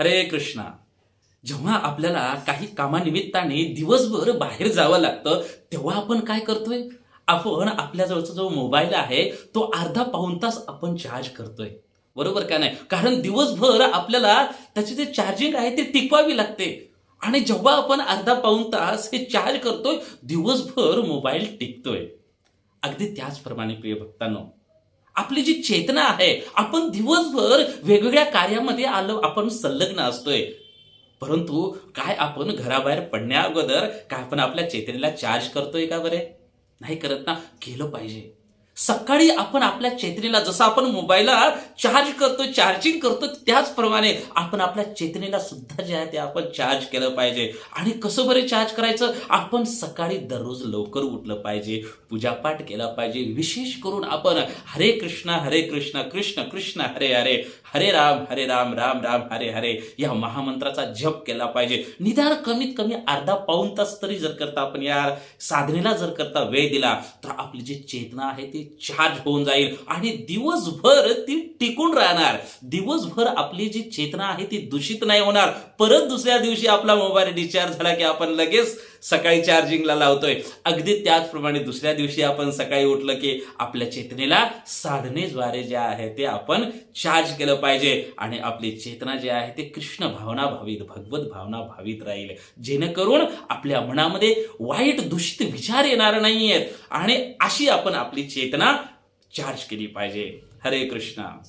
हरे कृष्णा. जेव्हा आपल्याला काही कामानिमित्ताने दिवसभर बाहेर जावं लागतं तेव्हा आपण काय करतोय? आपण आपल्याजवळचा जो मोबाईल आहे तो अर्धा पाऊण तास आपण चार्ज करतोय. बरोबर का नाही? कारण दिवसभर आपल्याला त्याची जे चार्जिंग आहे ते टिकवावी लागते. आणि जेव्हा आपण अर्धा पाऊण तास हे चार्ज करतोय दिवसभर मोबाईल टिकतोय. अगदी त्याचप्रमाणे प्रिय भक्तांनो आपली जी चेतना आहे आपण दिवसभर वेगवेगळ्या कार्यामध्ये आलो आपण संलग्न असतोय. परंतु काय आपण घराबाहेर पडण्या अगोदर काय आपण आपल्या चेतनेला चार्ज करतोय का बरे? नाही करत ना केलं पाहिजे. सकाळी आपण आपल्या चेतनेला जसं आपण मोबाईलला चार्ज करतो चार्जिंग करतो त्याचप्रमाणे आपण आपल्या चेतनेला सुद्धा जे आहे ते आपण चार्ज केलं पाहिजे. आणि कसं बरे चार्ज करायचं? आपण सकाळी दररोज लवकर उठलं पाहिजे पूजापाठ केला पाहिजे. विशेष करून आपण हरे कृष्णा हरे कृष्ण कृष्ण कृष्ण हरे हरे हरे राम हरे राम राम राम हरे हरे या महामंत्राचा जप केला पाहिजे. निदान कमीत कमी अर्धा पाऊण तास तरी जर करता आपण या साधनेला जर करता वेळ दिला तर आपली जी चेतना आहे ती चार्ज होऊन जाईल. आणि दिवसभर ती टिकून राहणार. दिवसभर आपली जी चेतना आहे ती दूषित नाही होणार. परत दुसऱ्या दिवशी आपला मोबाईल डिस्चार्ज झाला की आपण लगेच सकाळी चार्जिंगला लावतोय. अगदी त्याचप्रमाणे दुसऱ्या दिवशी आपण सकाळी उठलं की आपल्या चेतनेला साधनेद्वारे जे आहे ते आपण चार्ज केलं पाहिजे. आणि आपली चेतना जी आहे ते कृष्ण भावना भावित भगवत भावना भावित राहील. जेणेकरून आपल्या मनामध्ये वाईट दूषित विचार येणार नाहीयेत. आणि अशी आपण आपली चेतना चार्ज केली पाहिजे. हरे कृष्णा.